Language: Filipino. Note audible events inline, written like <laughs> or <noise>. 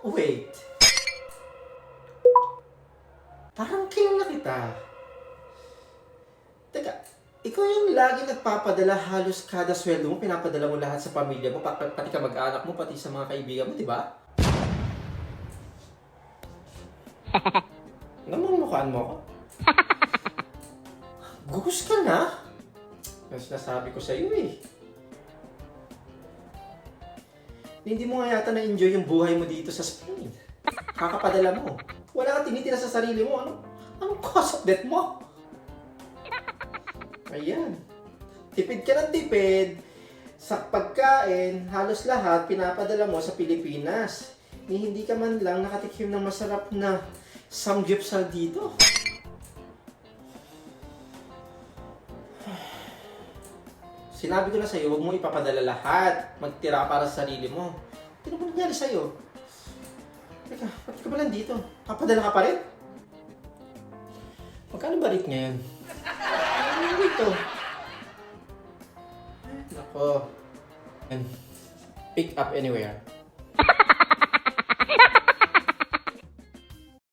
Wait. Parang kilala kita. Teka, ikaw yung lagi nagpapadala halos kada sweldo mo, pinapadala mo lahat sa pamilya mo, pati, pati ka mag-anak mo, pati sa mga kaibigan mo, di ba? <laughs> Namamukhaan mo ako? <laughs> Gugus ka na? Mas nasabi ko sa iyo eh. Hindi mo nga yata na-enjoy yung buhay mo dito sa Spain. Kakapadala mo. Wala ka tinitira sa sarili mo. Ano? Anong cost of death mo? Ayan. Tipid ka ng tipid. Sa pagkain, halos lahat pinapadala mo sa Pilipinas. Ni hindi ka man lang nakatikim ng masarap na samgyupsal dito. Sinabi ko na sa'yo, huwag mo ipapadala lahat. Magtira para sa sarili mo. Ano ba nangyari sa'yo? Teka, ba't ka ba lang dito? Papadala ka pa rin? Magkano ba rate ngayon? Ano dito? Nako. And pick up anywhere.